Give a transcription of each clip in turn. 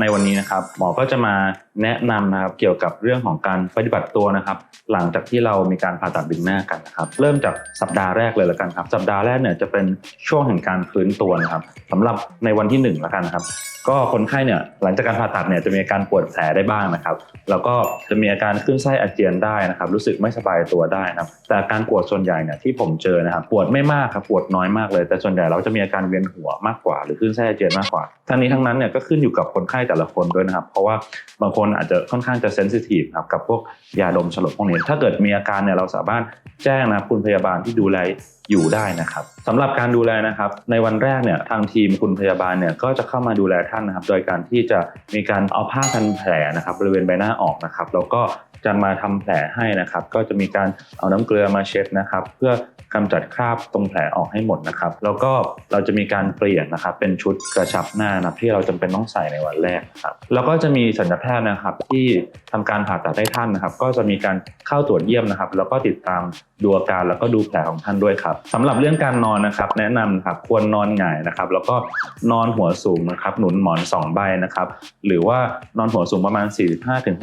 ในวันนี้นะครับหมอก็จะมาแนะนำนะครับเกี่ยวกับเรื่องของการปฏิบัติตัวนะครับ หลังจากที่เรามีการผ่าตัดดึงหน้ากันนะครับ เริ่มจากสัปดาห์แรกเลยละกันครับ สัปดาห์แรกเนี่ยจะเป็นช่วงแห่งการฟื้นตัวนะครับสำหรับในวันที่หนึ่งละกันนะครับก็คนไข้เนี่ยหลังจากการผ่าตัดเนี่ยจะมีอาการปวดแผลได้บ้างนะครับ แล้วก็จะมีอาการขึ้นไส้อาเจียนได้นะครับ รู้สึกไม่สบายตัวได้นะครับ แต่การปวดส่วนใหญ่เนี่ยที่ผมเจอนะครับปวดไม่มากครับปวดน้อยมากเลย แต่ส่วนใหญ่เราจะมีอาการเวียนหัวมากกว่า หรือขึ้นไส้อาเจียนมากกว่าทั้งนี้ทั้งนั้นเนี่ยก็ขึ้นอยู่กับคนไข้แต่ละคนด้วยนะครับ เพราะว่าบางคนอาจจะค่อนข้างจะเซนซิทีฟครับกับพวกยาดมสลบพวกนี้ถ้าเกิดมีอาการเนี่ยเราสามารถแจ้งนะคุณพยาบาลที่ดูแลอยู่ได้นะครับสำหรับการดูแลนะครับ ในวันแรกเนี่ยทางทีมคุณพยาบาลเนี่ยก็จะเข้ามาดูแลท่านนะครับ โดยการที่จะมีการเอาผ้าพันแผลนะครับบริเวณใบหน้าออกนะครับ แล้วก็ จะมาทำแผลให้นะครับ ก็จะมีการเอาน้ำเกลือมาเช็ดนะครับ เพื่อกำจัดคราบตรงแผลออกให้หมดนะครับ แล้วก็เราจะมีการเปลี่ยนนะครับ เป็นชุดกระชับหน้านะที่เราจำเป็นต้องใส่ในวันแรกครับแล้วก็จะมีสัญญาแพทย์นะครับที่ทำการผ่าตัดให้ท่านนะครับ ก็จะมีการเข้าตรวจเยี่ยมนะครับ แล้วก็ติดตามดูอาการแล้วก็ดูแผลของท่านด้วยครับสำหรับเรื่องการนอนนะครับ แนะนำครับควรนอนหงายนะครับ แล้วก็นอนหัวสูงนะครับหนุนหมอนสองใบนะครับ หรือว่านอนหัวสูงประมาณ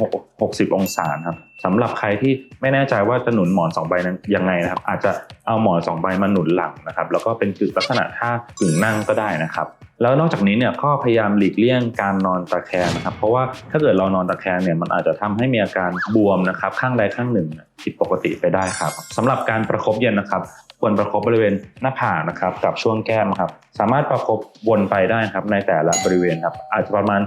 45-60 องศาครับสำหรับใครที่ไม่แน่ใจว่าจะหนุนหมอนสองใบนั้นยังไงนะครับ อาจจะเอาหมอนสองใบมาหนุนหลังนะครับ แล้วก็เป็นจุดลักษณะท่ากึ่งนั่งก็ได้นะครับ แล้วนอกจากนี้เนี่ยก็พยายามหลีกเลี่ยงการนอนตะแคงนะครับ เพราะว่าถ้าเกิดเรานอนตะแคงเนี่ยมันอาจจะทำให้มีอาการบวมนะครับ ข้างใดข้างหนึ่งผิดปกติไปได้ครับสำหรับการประคบเย็นนะครับ ควรประคบบริเวณหน้าผากนะครับกับช่วงแก้มครับสามารถประคบวนไปได้ครับในแต่ละบริเวณครับอาจจะประมาณ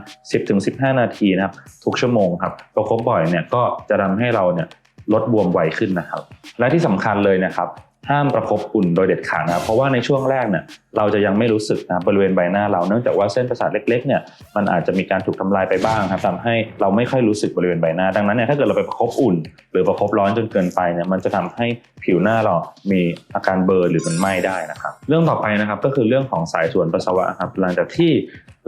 10-15 นาทีนะครับทุกชั่วโมงครับประคบบ่อยเนี่ยก็จะทำให้เราเนี่ยลดบวมไวขึ้นนะครับ และที่สำคัญเลยนะครับ ห้ามประคบอุ่นโดยเด็ดขาดนะครับเพราะว่าในช่วงแรกเนี่ยเราจะยังไม่รู้สึกนะบริเวณใบหน้าเราเนื่องจากว่าเส้นประสาทเล็กๆเนี่ยมันอาจจะมีการถูกทำลายไปบ้างครับทำให้เราไม่ค่อยรู้สึกบริเวณใบหน้า ดังนั้นเนี่ยถ้าเกิดเราไปประคบอุ่น หรือประคบร้อนจนเกินไปเนี่ยมันจะทำให้ผิวหน้าเรามีอาการเบลอหรือมันไหม้ได้นะครับ เรื่องต่อไปนะครับก็คือเรื่องของสายส่วนปัสสาวะครับหลังจากที่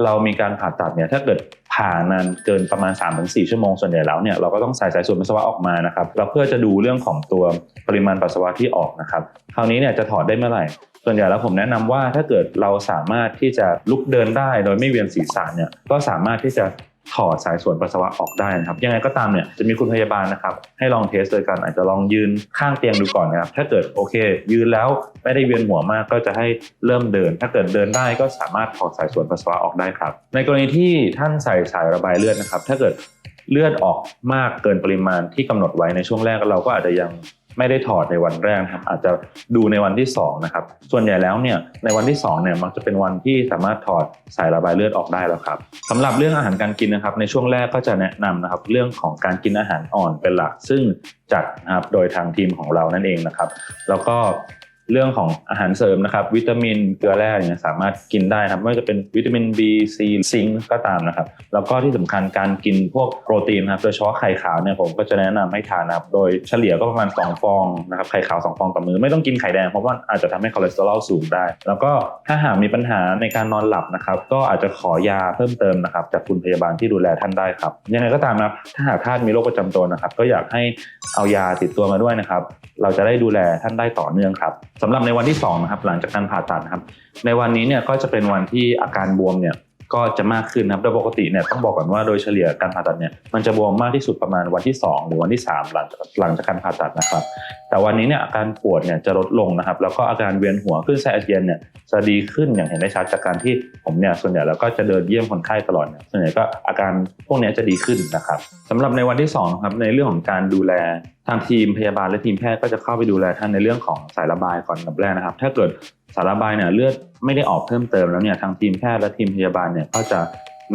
เรามีการผ่าตัดเนี่ยถ้าเกิดผ่านานเกินประมาณ 3-4 ชั่วโมงส่วนใหญ่แล้วเนี่ยเราก็ต้องใส่สายส่วนปัสสาวะออกมานะครับแล้วเพื่อจะดูเรื่องของตัวปริมาณปัสสาวะที่ออกนะครับคราวนี้เนี่ยจะถอดได้เมื่อไหร่ ส่วนใหญ่แล้วผมแนะนำว่าถ้าเกิดเราสามารถที่จะลุกเดินได้โดยไม่เวียนศีรษะเนี่ยก็สามารถที่จะ ถอดสายส่วนปัสสาวะออกได้นะครับยังไงก็ตามเนี่ยจะมีคุณพยาบาลนะครับให้ลองเทสโดยการอาจจะลองยืนข้างเตียงดูก่อนนะครับถ้าเกิดโอเค ยืนแล้วไม่ได้เวียนหัวมากก็จะให้เริ่มเดิน ถ้าเกิดเดินได้ก็สามารถถอดสายส่วนปัสสาวะออกได้ครับ ในกรณีที่ท่านใส่สายระบายเลือดนะครับ ถ้าเกิดเลือดออกมากเกินปริมาณที่กำหนดไว้ในช่วงแรกเราก็อาจจะยัง ไม่ได้ถอดในวันแรกครับอาจจะดูในวันที่2นะครับส่วนใหญ่แล้วเนี่ยในวันที่2เนี่ยมักจะเป็นวันที่สามารถถอดสายระบายเลือดออกได้แล้วครับสำหรับเรื่องอาหารการกินนะครับ ในช่วงแรกก็จะแนะนำนะครับเรื่องของการกินอาหารอ่อนเป็นหลัก ซึ่งจัดนะครับโดยทางทีมของเรานั่นเองนะครับ แล้วก็ เรื่องของอาหารเสริมนะครับ วิตามินเกลือแร่เนี่ยสามารถกินได้นะครับไม่ว่าจะเป็นวิตามิน B C ซิงก็ตามนะครับ แล้วก็ที่สำคัญการกินพวกโปรตีนนะครับโดยเฉพาะไข่ขาวเนี่ยผมก็จะแนะนำให้ทานนะครับโดยเฉลี่ยก็ประมาณ 2 ฟองนะครับไข่ขาว 2 ฟองต่อมือไม่ต้องกินไข่แดง เพราะว่าอาจจะทำให้คอเลสเตอรอลสูงได้ แล้วก็ถ้าหากมีปัญหาในการนอนหลับนะครับก็อาจจะขอยาเพิ่มเติมนะครับจากคุณพยาบาลที่ดูแลท่านได้ครับยังไงก็ตามนะครับถ้าหากท่านมีโรคประจำตัวนะครับก็อยากให้เอายาติดตัวมาด้วยนะครับเราจะได้ดูแลท่านได้ต่อเนื่องครับสำหรับในวันที่2นะครับหลังจากการผ่าตัดนะครับ ในวันนี้เนี่ยก็จะเป็นวันที่อาการบวมเนี่ยก็จะมากขึ้นนะครับโดยปกติเนี่ยต้องบอกก่อนว่าโดยเฉลี่ยการผ่าตัดเนี่ยมันจะบวมมากที่สุดประมาณวันที่ 2 หรือวันที่ 3 หลังหลังจากการผ่าตัดนะครับ แต่วันนี้เนี่ยอาการปวดเนี่ยจะลดลงนะครับ แล้วก็อาการเวียนหัวขึ้นไส้อาเจียนเนี่ยจะดีขึ้นอย่างเห็นได้ชัดจากการที่ผมเนี่ยส่วนใหญ่แล้วก็จะเดินเยี่ยมคนไข้ตลอดเนี่ยส่วนใหญ่ก็อาการพวกนี้จะดีขึ้นนะครับสำหรับในวันที่2ครับในเรื่องของการดูแล ทางทีมพยาบาลและทีมแพทย์ก็จะเข้าไปดูแลท่านในเรื่องของสายระบายก่อนกับแรกนะครับ ถ้าเกิดสายระบายเนี่ยเลือดไม่ได้ออกเพิ่มเติมแล้วเนี่ยทางทีมแพทย์และทีมพยาบาลเนี่ยก็จะ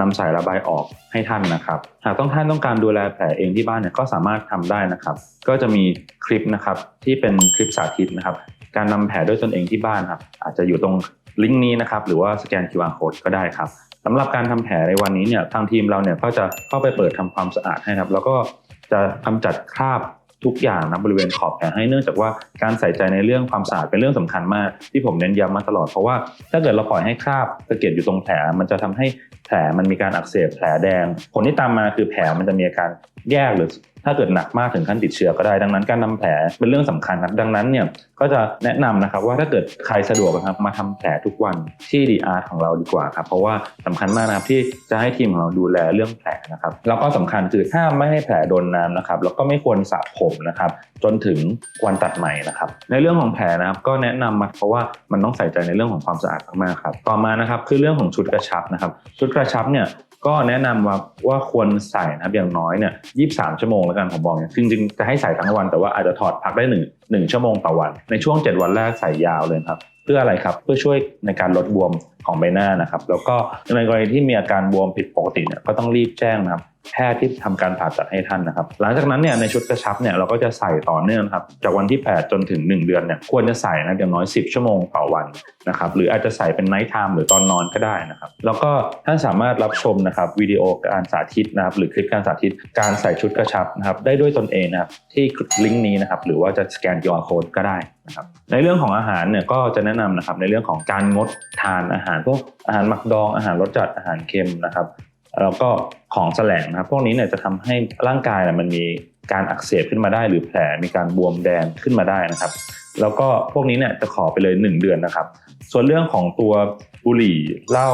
นำสายระบายออกให้ท่านนะครับ หากต้องท่านต้องการดูแลแผลเองที่บ้านเนี่ยก็สามารถทำได้นะครับ ก็จะมีคลิปนะครับที่เป็นคลิปสาธิตนะครับ การนำแผลด้วยตนเองที่บ้านครับอาจจะอยู่ตรงลิงก์นี้นะครับหรือว่าสแกน QR code ก็ได้ครับสำหรับการทำแผลในวันนี้เนี่ยทางทีมเราเนี่ยก็จะเข้าไปเปิดทำความสะอาดให้ครับ แล้วก็จะกำจัดคราบ ทุกอย่างนะบริเวณขอบแผลให้เนื่องจากว่าการใส่ใจในเรื่องความสะอาดเป็นเรื่องสำคัญมาก ที่ผมเน้นย้ำมาตลอดเพราะว่าถ้าเกิดเราปล่อยให้คราบสะเก็ดอยู่ตรงแผลมันจะทำให้แผลมันมีการอักเสบแผลแดง ผลที่ตามมาคือแผลมันจะมีอาการแยกหรือ ถ้าเกิดหนักมากถึงขั้นติดเชื้อก็ได้ ดังนั้นการทำแผลเป็นเรื่องสำคัญครับดังนั้นเนี่ยก็จะแนะนำนะครับว่าถ้าเกิดใครสะดวกนะครับมาทำแผลทุกวันที่ดีอาร์ของเราดีกว่าครับเพราะว่าสำคัญมากนะครับที่จะให้ทีมของเราดูแลเรื่องแผลนะครับแล้วก็สำคัญคือห้าไม่ให้แผลโดนน้ำนะครับแล้วก็ไม่ควรสระผมนะครับจนถึงวันตัดใหม่นะครับในเรื่องของแผลนะครับก็แนะนำมาเพราะว่ามันต้องใส่ใจในเรื่องของความสะอาดมากๆครับต่อมานะครับคือเรื่องของชุดกระชับนะครับชุดกระชับเนี่ย ก็แนะนำว่าว่าควรใส่นะครับอย่างน้อยเนี่ยยีชั่วโมงแล้วกันผมบอกเนี่ยจริงๆจะให้ใส่ทั้งวันแต่ว่าอาจจะถอดพักได้หนึ่งหนึ่งชั่วโมงต่อวัน ในช่วง 7 วันแรกใส่ยาวเลยครับเพื่ออะไรครับเพื่อช่วยในการลดบวมของใบหน้านะครับ แล้วก็ในกรณีที่มีอาการบวมผิดปกติเนี่ยก็ต้องรีบแจ้งนะครับ แพทย์ที่ทำการผ่าตัดให้ท่านนะครับ หลังจากนั้นเนี่ยในชุดกระชับเนี่ยเราก็จะใส่ต่อเนื่องครับจากวันที่ 8 จนถึง 1 เดือนเนี่ยควรจะใส่นะอย่างน้อย 10 ชั่วโมงต่อวันนะครับหรืออาจจะใส่เป็นไนท์ไทม์หรือตอนนอนก็ได้นะครับ แล้วก็ท่านสามารถรับชมนะครับวิดีโอการสาธิตนะครับหรือคลิปการสาธิตการใส่ชุดกระชับนะครับได้ด้วยตนเองนะครับที่ลิงก์นี้นะครับหรือว่าจะสแกน QR code ก็ได้นะครับในเรื่องของอาหารเนี่ยก็จะแนะนำนะครับในเรื่องของการงดทานอาหารพวกอาหารหมักดองอาหารรสจัดอาหารเค็มนะครับ แล้วก็ของแสลงนะครับพวกนี้เนี่ยจะทำให้ร่างกายเนี่ยมันมีการอักเสบขึ้นมาได้ หรือแผลมีการบวมแดงขึ้นมาได้นะครับ แล้วก็พวกนี้เนี่ยจะขอไปเลย 1 เดือนนะครับ ส่วนเรื่องของตัวบุหรี่เหล้า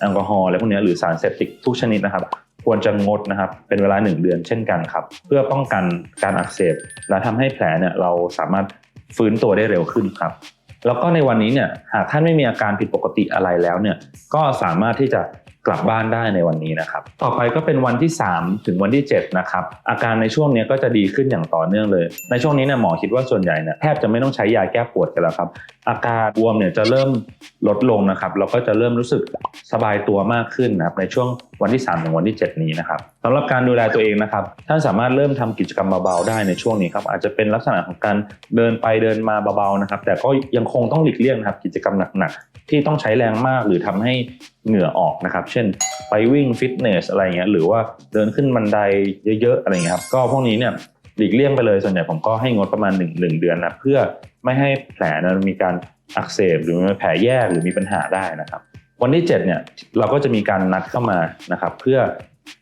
แอลกอฮอล์อะไรพวกนี้หรือสารเสพติดทุกชนิดนะครับ ควรจะงดนะครับ เป็นเวลา 1 เดือนเช่นกันครับ เพื่อป้องกันการอักเสบและทำให้แผลเนี่ยเราสามารถฟื้นตัวได้เร็วขึ้นครับแล้วก็ในวันนี้เนี่ยหากท่านไม่มีอาการผิดปกติอะไรแล้วเนี่ยก็สามารถที่จะ กลับบ้านได้ในวันนี้นะครับ ต่อไปก็เป็นวันที่ 3 ถึงวันที่ 7 นะครับ อาการในช่วงนี้ก็จะดีขึ้นอย่างต่อเนื่องเลย ในช่วงนี้เนี่ยหมอคิดว่าส่วนใหญ่เนี่ยแทบจะไม่ต้องใช้ยาแก้ปวดกันแล้วครับ อาการบวมเนี่ยจะเริ่มลดลงนะครับแล้วก็จะเริ่มรู้สึกสบายตัวมากขึ้นนะครับในช่วงวันที่ 3 ถึงวันที่ 7 นี้นะครับำหรับการดูแลตัวเองนะครับ ท่านสามารถเริ่มทำกิจกรรมเบาๆได้ในช่วงนี้ครับ อาจจะเป็นลักษณะของการเดินไปเดินมาเบาๆนะครับ แต่ก็ยังคงต้องหลีกเลี่ยงนะครับกิจกรรมหนักๆ ที่ต้องใช้แรงมากหรือทำให้เหงื่อออกนะครับ เช่น ไปวิ่งฟิตเนสอะไรเงี้ย หรือว่าเดินขึ้นบันไดเยอะๆอะไรเงี้ยครับ ก็พวกนี้เนี่ยหลีกเลี่ยงไปเลย ส่วนใหญ่ผมก็ให้งดประมาณ1นเดือนนะเพื่อไม่ให้แผลนั้นมีการอักเสบหรือแผลแยกหรือมีปัญหาได้นะครับ วันที่7เนี่ยเราก็จะมีการนัดเข้ามานะครับ เพื่อ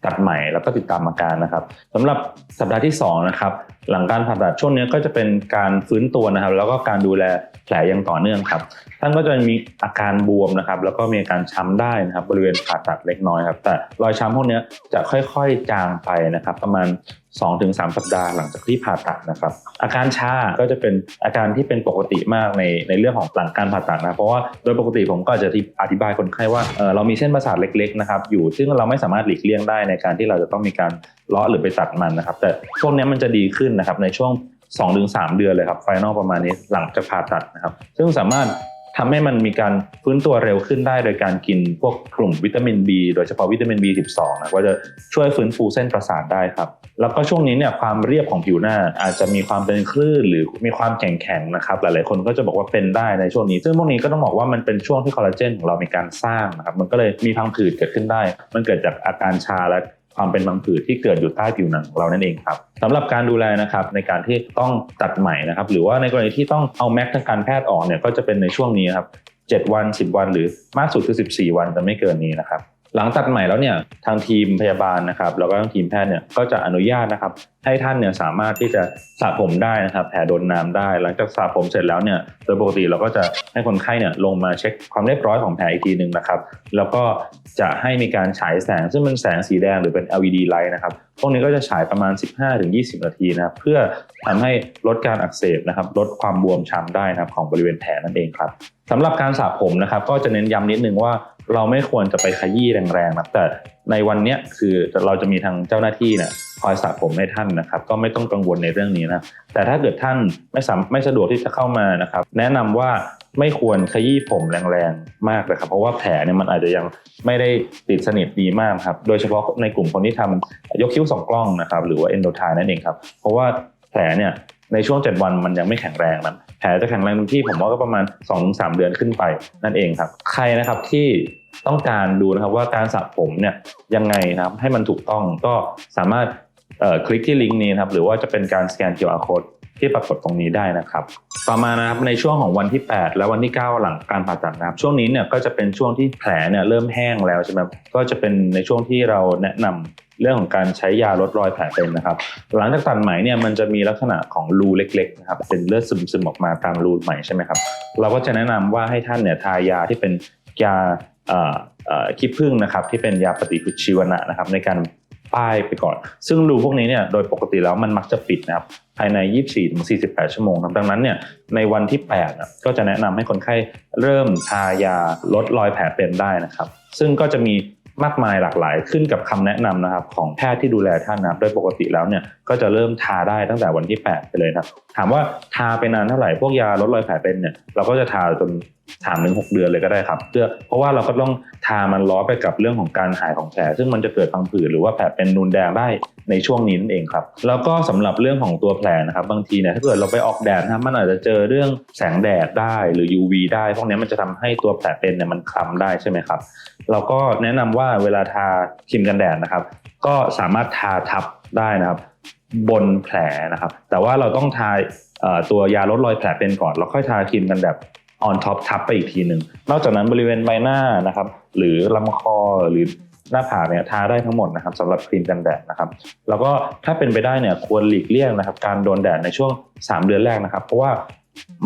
ตัดใหม่แล้วก็ติดตามอาการนะครับสำหรับสัปดาห์ที่2นะครับหลังการผ่าตัดช่วงนี้ก็จะเป็นการฟื้นตัวนะครับ แล้วก็การดูแลแผลอย่างต่อเนื่องครับ ท่านก็จะมีอาการบวมนะครับ แล้วก็มีอาการช้ำได้นะครับ บริเวณผ่าตัดเล็กน้อยครับ แต่รอยช้ำพวกนี้จะค่อยๆจางไปนะครับ ประมาณ 2-3 สัปดาห์หลังจากที่ผ่าตัดนะครับ อาการชาก็จะเป็นอาการที่เป็นปกติมากในในเรื่องของหลังการผ่าตัดนะเพราะว่าโดยปกติผมก็จะอธิบายคนไข้ว่าเเรามีเส้นประสาทเล็กๆนะครับอยู่ซึ่งเราไม่สามารถหลีกเลี่ยงได้ในการที่เราจะต้องมีการเลาะหรือไปตัดมันนะครับ แต่พวกนี้มันจะดีขึ้นนะครับในช่วง2-3 เดือนเลยครับไฟนอลประมาณนี้หลังจากผ่าตัดนะครับ ซึ่งสามารถ ทำให้มันมีการฟื้นตัวเร็วขึ้นได้โดยการกินพวกกลุ่มวิตามิน B โดยเฉพาะวิตามิน B12 นะก็จะช่วยฟื้นฟูเส้นประสาทได้ครับ แล้วก็ช่วงนี้เนี่ยความเรียบของผิวหน้าอาจจะมีความเป็นคลื่นหรือมีความแข็งแข็งนะครับหลายๆคนก็จะบอกว่าเป็นได้ในช่วงนี้ ซึ่งพวกนี้ก็ต้องบอกว่ามันเป็นช่วงที่คอลลาเจนของเรามีการสร้างนะครับมันก็เลยมีพังผืดเกิดขึ้นได้ มันเกิดจากอาการชาและ ความเป็นพังผืดที่เกิดอยู่ใต้ผิวหนังของเรานั่นเองครับสำหรับการดูแลนะครับในการที่ต้องตัดใหม่นะครับหรือว่าในกรณีที่ต้องเอาแม็กทางการแพทย์ออกเนี่ยก็จะเป็นในช่วงนี้ครับ7วัน 10 วันหรือมากสุดคือ 14 วันแต่ไม่เกินนี้นะครับ หลังตัดใหม่แล้วเนี่ยทางทีมพยาบาลนะครับแล้วก็ทางทีมแพทย์เนี่ยก็จะอนุญาตนะครับ ให้ท่านเนี่ยสามารถที่จะสระผมได้นะครับแผลโดนน้ำได้ หลังจากสระผมเสร็จแล้วเนี่ยโดยปกติเราก็จะให้คนไข้เนี่ยลงมาเช็คความเรียบร้อยของแผลอีกทีหนึ่งนะครับ แล้วก็จะให้มีการฉายแสง ซึ่งเป็นแสงสีแดงหรือเป็น LED light นะครับพวกนี้ก็จะฉายประมาณ 15-20 นาทีนะครับเพื่อทำให้ลดการอักเสบนะครับลดความบวมช้ำได้นะครับของบริเวณแผลนั่นเองครับสำหรับการสระผมนะครับก็จะเน้นย้ำนิดนึงว่า เราไม่ควรจะไปขยี้แรงๆนะแต่ในวันนี้คือเราจะมีทางเจ้าหน้าที่เนี่ยคอยสระผมให้ท่านนะครับ ก็ไม่ต้องกังวลในเรื่องนี้นะแต่ถ้าเกิดท่านไม่สามไม่สะดวกที่จะเข้ามานะครับ แนะนำว่าไม่ควรขยี้ผมแรงๆมากเลยครับ เพราะว่าแผลเนี่ยมันอาจจะยังไม่ได้ติดสนิทดีมากครับ โดยเฉพาะในกลุ่มคนที่ทำยกคิ้วสองกล้องนะครับ หรือว่าเอนโดไทนั่นเองครับ เพราะว่าแผลเนี่ยในช่วง 7 วันมันยังไม่แข็งแรงนะ ผลจะแข็งแรงเต็มที่ผมว่าก็ประมาณ 2-3 เดือนขึ้นไปนั่นเองครับ ใครนะครับที่ต้องการดูนะครับว่าการสระผมเนี่ยยังไงนะครับให้มันถูกต้องก็สามารถคลิกที่ลิงก์นี้นะครับหรือว่าจะเป็นการสแกน QR code ที่ปรากฏตรงนี้ได้นะครับ ต่อมานะครับในช่วงของวันที่ 8 และวันที่ 9 หลังการผ่าตัดนะครับ ช่วงนี้เนี่ยก็จะเป็นช่วงที่แผลเนี่ยเริ่มแห้งแล้วใช่ไหมก็จะเป็นในช่วงที่เราแนะนเรื่องของการใช้ยาลดรอยแผลเป็นนะครับ หลังจากตัดไหมเนี่ยมันจะมีลักษณะของรูเล็กๆนะครับเป็นเลือดซึมๆออกมาตามรูไหมใช่ไหมครับเราก็จะแนะนำว่าให้ท่านเนี่ยทายาที่เป็นยาขี้ผึ้งนะครับที่เป็นยาปฏิชีวนะนะครับในการ ป้ายไปก่อน ซึ่งรูพวกนี้เนี่ยโดยปกติแล้วมันมักจะปิดนะครับภายใน 24-48 ชั่วโมงครับดังนั้นเนี่ยในวันที่8น่ะก็จะแนะนำให้คนไข้เริ่มทายาลดรอยแผลเป็นได้นะครับ ซึ่งก็จะมี มากมายหลากหลายขึ้นกับคำแนะนำนะครับของแพทย์ที่ดูแลท่านนะโดยปกติแล้วเนี่ยก็จะเริ่มทาได้ตั้งแต่วันที่ 8 ไปเลยนะครับถามว่าทาไปนานเท่าไหร่พวกยาลดรอยแผลเป็นเนี่ยเราก็จะทาจนถามถึงหกเดือนเลยก็ได้ครับเพื่อเพราะว่าเราก็ต้องทามันล้อไปกับเรื่องของการหายของแผลซึ่งมันจะเกิดพังผืดหรือว่าแผลเป็นนูนแดงได้ ในช่วงนี้นั่นเองครับ แล้วก็สำหรับเรื่องของตัวแผลนะครับบางทีเนี่ยถ้าเกิดเราไปออกแดดนะครับมันอาจจะเจอเรื่องแสงแดดได้หรือ UV ได้พวกนี้มันจะทำให้ตัวแผลเป็นเนี่ยมันคล้ำได้ใช่ไหมครับเราก็แนะนำว่าเวลาทาครีมกันแดดนะครับ ก็สามารถทาทับได้นะครับ บนแผลนะครับ แต่ว่าเราต้องทาตัวยาลดรอยแผลเป็นก่อนแล้วค่อยทาครีมกันแดดออนท็อปทับไปอีกทีหนึ่งนอกจากนั้นบริเวณใบหน้านะครับ หรือลำคอหรือ หน้าผากเนี่ยทาได้ทั้งหมดนะครับสำหรับครีมกันแดดนะครับ แล้วก็ถ้าเป็นไปได้เนี่ยควรหลีกเลี่ยงนะครับ การโดนแดดในช่วง 3 เดือนแรกนะครับ เพราะว่า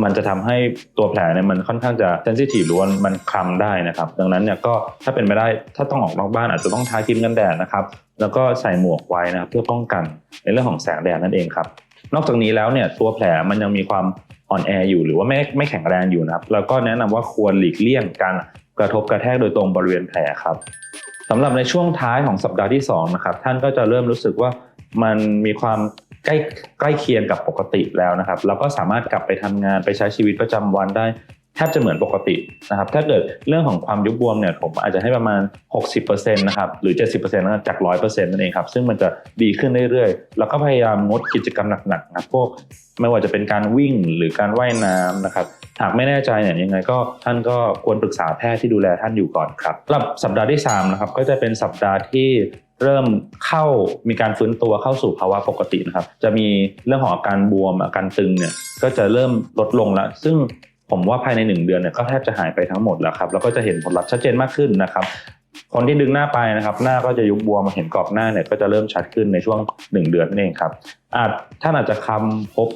มันจะทำให้ตัวแผลเนี่ยมันค่อนข้างจะเซนซิทีฟหรือว่ามันคลำได้นะครับ ดังนั้นเนี่ยก็ถ้าเป็นไปได้ถ้าต้องออกนอกบ้านอาจจะต้องทาครีมกันแดดนะครับ แล้วก็ใส่หมวกไว้นะครับเพื่อป้องกันในเรื่องของแสงแดดนั่นเองครับ นอกจากนี้แล้วเนี่ยตัวแผลมันยังมีความอ่อนแออยู่หรือว่าไม่ไม่แข็งแรงอยู่นะครับ แล้วก็แนะนำว่าควรหลีกเลี่ยงการกระทบกระแทกโดยตรงบริเวณแผลครับ สำหรับในช่วงท้ายของสัปดาห์ที่2นะครับท่านก็จะเริ่มรู้สึกว่ามันมีความใกล้ใกล้เคียงกับปกติแล้วนะครับแล้วก็สามารถกลับไปทำงานไปใช้ชีวิตประจำวันได้แทบจะเหมือนปกตินะครับถ้าเกิดเรื่องของความยุบบวมเนี่ยผมอาจจะให้ประมาณ 60%นะครับหรือ 70%นะจาก 100%นั่นเองครับซึ่งมันจะดีขึ้นเรื่อยๆ แล้วก็พยายามงดกิจกรรมหนักๆนะพวกไม่ว่าจะเป็นการวิ่งหรือการว่ายน้ำนะครับ หากไม่แน่ใจเนี่ยยังไงก็ท่านก็ควรปรึกษาแพทย์ที่ดูแลท่านอยู่ก่อนครับสำหรับสัปดาห์ที่3นะครับก็จะเป็นสัปดาห์ที่เริ่มเข้ามีการฟื้นตัวเข้าสู่ภาวะปกตินะครับ จะมีเรื่องของอาการบวมอาการตึงเนี่ยก็จะเริ่มลดลงแล้วซึ่งผมว่าภายใน 1 เดือนเนี่ยก็แทบจะหายไปทั้งหมดแล้วครับแล้วก็จะเห็นผลลัพธ์ชัดเจนมากขึ้นนะครับ คนที่ดึงหน้าไปนะครับ หน้าก็จะยุบบวมเห็นกรอบหน้าเนี่ยก็จะเริ่มชัดขึ้นในช่วง 1 เดือนนั่นเองครับอาจท่านอาจจะคำพบ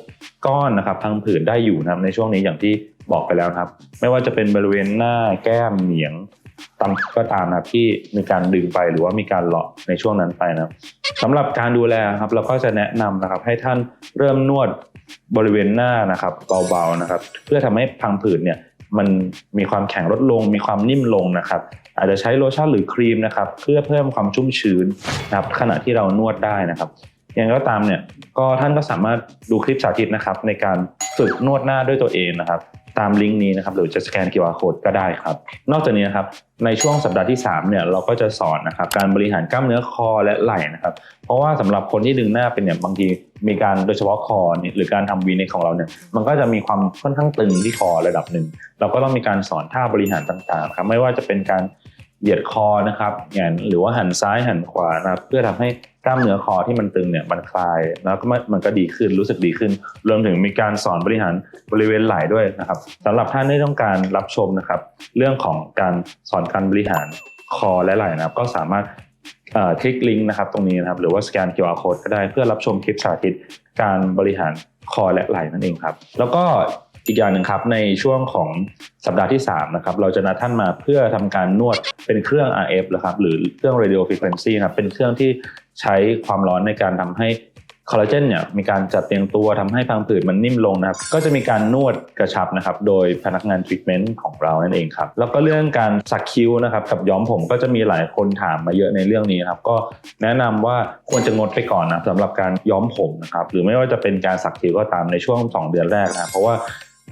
ก้อนนะครับพังผืดได้อยู่นะครับในช่วงนี้อย่างที่ บอกไปแล้วครับ ไม่ว่าจะเป็นบริเวณหน้าแก้มเหนียงตามก็ตามนะครับที่มีการดึงไปหรือว่ามีการเลาะในช่วงนั้นไปนะครับสำหรับการดูแลครับเราก็จะแนะนำนะครับ ให้ท่านเริ่มนวดบริเวณหน้านะครับเบาๆนะครับ เพื่อทำให้พังผืดเนี่ยมันมีความแข็งลดลง มีความนิ่มลงนะครับ อาจจะใช้โลชั่นหรือครีมนะครับ เพื่อเพิ่มความชุ่มชื้นนะครับขณะที่เรานวดได้นะครับอย่างก็ตามเนี่ยก็ท่านก็สามารถดูคลิปสาธิตนะครับ ในการฝึกนวดหน้าด้วยตัวเองนะครับ ตามลิงก์นี้นะครับหรือจะสแกน QR code ก็ได้ครับ นอกจากนี้นะครับในช่วงสัปดาห์ที่3เนี่ยเราก็จะสอนนะครับการบริหารกล้ามเนื้อคอและไหล่นะครับเพราะว่าสำหรับคนที่ดึงหน้าเป็นเนี่ยบางทีมีการโดยเฉพาะคอเนี่ยหรือการทำวีเนของเราเนี่ยมันก็จะมีความค่อนข้างตึงที่คอระดับหนึ่งเราก็ต้องมีการสอนท่าบริหารต่างๆครับไม่ว่าจะเป็นการ เหยียดคอนะครับอย่างหรือว่าหันซ้ายหันขวานะครับเพื่อทำให้กล้ามเนื้อคอที่มันตึงเนี่ยมันคลายแล้วก็มันก็ดีขึ้นรู้สึกดีขึ้น รวมถึงมีการสอนบริหารบริเวณไหล่ด้วยนะครับสำหรับท่านที่ต้องการรับชมนะครับ เรื่องของการสอนการบริหารคอและไหล่นะครับ ก็สามารถคลิกลิงก์นะครับตรงนี้นะครับ หรือว่าสแกน QR code ก็ได้เพื่อรับชมคลิปสาธิตการบริหารคอและไหล่นั่นเองครับ แล้วก็ อีกอย่างหนึ่งครับในช่วงของสัปดาห์ที่3นะครับเราจะนัดท่านมาเพื่อทำการนวดเป็นเครื่อง RF นะครับหรือเครื่อง radio frequency ครับเป็นเครื่องที่ใช้ความร้อนในการทำให้คอลลาเจนเนี่ยมีการจัดเรียงตัวทำให้พังผืดมันนิ่มลงนะครับก็จะมีการนวดกระชับนะครับโดยพนักงานทรีทเมนต์ของเรานั่นเองครับแล้วก็เรื่องการสักคิ้วนะครับกับย้อมผมก็จะมีหลายคนถามมาเยอะในเรื่องนี้นครับก็แนะนำว่าควรจะงดไปก่อนนะสำหรับการย้อมผมนะครับหรือไม่ว่าจะเป็นการสักคิ้วก็ตามในช่วง 2 เดือนแรกนะเพราะว่า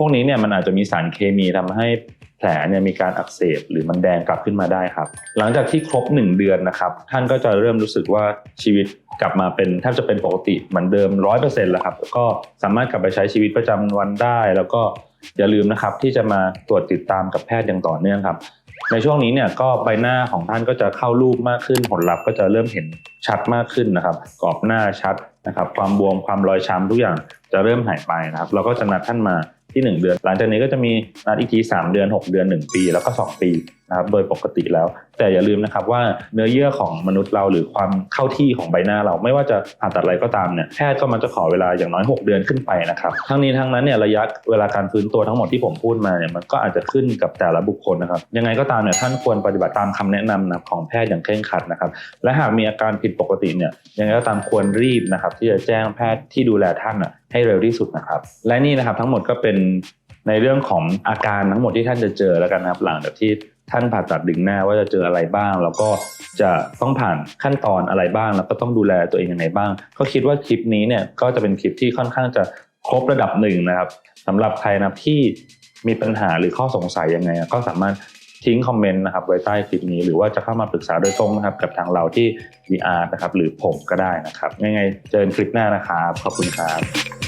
พวกนี้เนี่ยมันอาจจะมีสารเคมีทำให้แผลเนี่ยมีการอักเสบหรือมันแดงกลับขึ้นมาได้ครับ หลังจากที่ครบ 1 เดือนนะครับท่านก็จะเริ่มรู้สึกว่าชีวิตกลับมาเป็นแทบจะเป็นปกติเหมือนเดิมร้อยเปอร์เซ็นต์แล้วครับก็สามารถกลับไปใช้ชีวิตประจำวันได้ แล้วก็อย่าลืมนะครับที่จะมาตรวจติดตามกับแพทย์อย่างต่อเนื่องครับ ในช่วงนี้เนี่ยก็ใบหน้าของท่านก็จะเข้ารูปมากขึ้นผลลัพธ์ก็จะเริ่มเห็นชัดมากขึ้นนะครับกรอบหน้าชัดนะครับ ความบวมความรอยช้ำทุกอย่างจะเริ่มหายไปนะครับ เราก็จะนัดท่านมา ที่ 1 เดือน หลังจากนี้ก็จะมีนัดอีกที3เดือน 6 เดือน 1 ปี แล้วก็ 2 ปี นะครับโดยปกติแล้ว แต่อย่าลืมนะครับว่าเนื้อเยื่อของมนุษย์เราหรือความเข้าที่ของใบหน้าเราไม่ว่าจะผ่าตัดอะไรก็ตามเนี่ยแพทย์ก็มันจะขอเวลาอย่างน้อย 6 เดือนขึ้นไปนะครับทั้งนี้ทั้งนั้นเนี่ยระยะเวลาการฟื้นตัวทั้งหมดที่ผมพูดมาเนี่ยมันก็อาจจะขึ้นกับแต่ละบุคคลนะครับยังไงก็ตามเนี่ยท่านควรปฏิบัติตามคำแนะนำนะของแพทย์อย่างเคร่งครัดนะครับและหากมีอาการผิดปกติเนี่ยยังไงก็ตามควรรีบนะครับที่จะแจ้งแพทย์ที่ดูแลท่านน่ะให้เร็วที่สุดนะครับ และนี่นะครับทั้งหมดก็เป็นในเรื่องของอาการทั้งหมดที่ท่านจะเจอแล้วกันนะครับหลังจากที่ ท่านผ่าตัดดึงหน้าว่าจะเจออะไรบ้าง แล้วก็จะต้องผ่านขั้นตอนอะไรบ้าง แล้วก็ต้องดูแลตัวเองยังไงบ้าง ก็คิดว่าคลิปนี้เนี่ยก็จะเป็นคลิปที่ค่อนข้างจะครบระดับหนึ่งนะครับสำหรับใครนะที่มีปัญหาหรือข้อสงสัยยังไง ก็สามารถทิ้งคอมเมนต์นะครับไว้ใต้คลิปนี้หรือว่าจะเข้ามาปรึกษาโดยตรงนะครับกับทางเราที่ VR นะครับหรือผมก็ได้นะครับยังไงเจอกันคลิปหน้านะครับขอบคุณครับ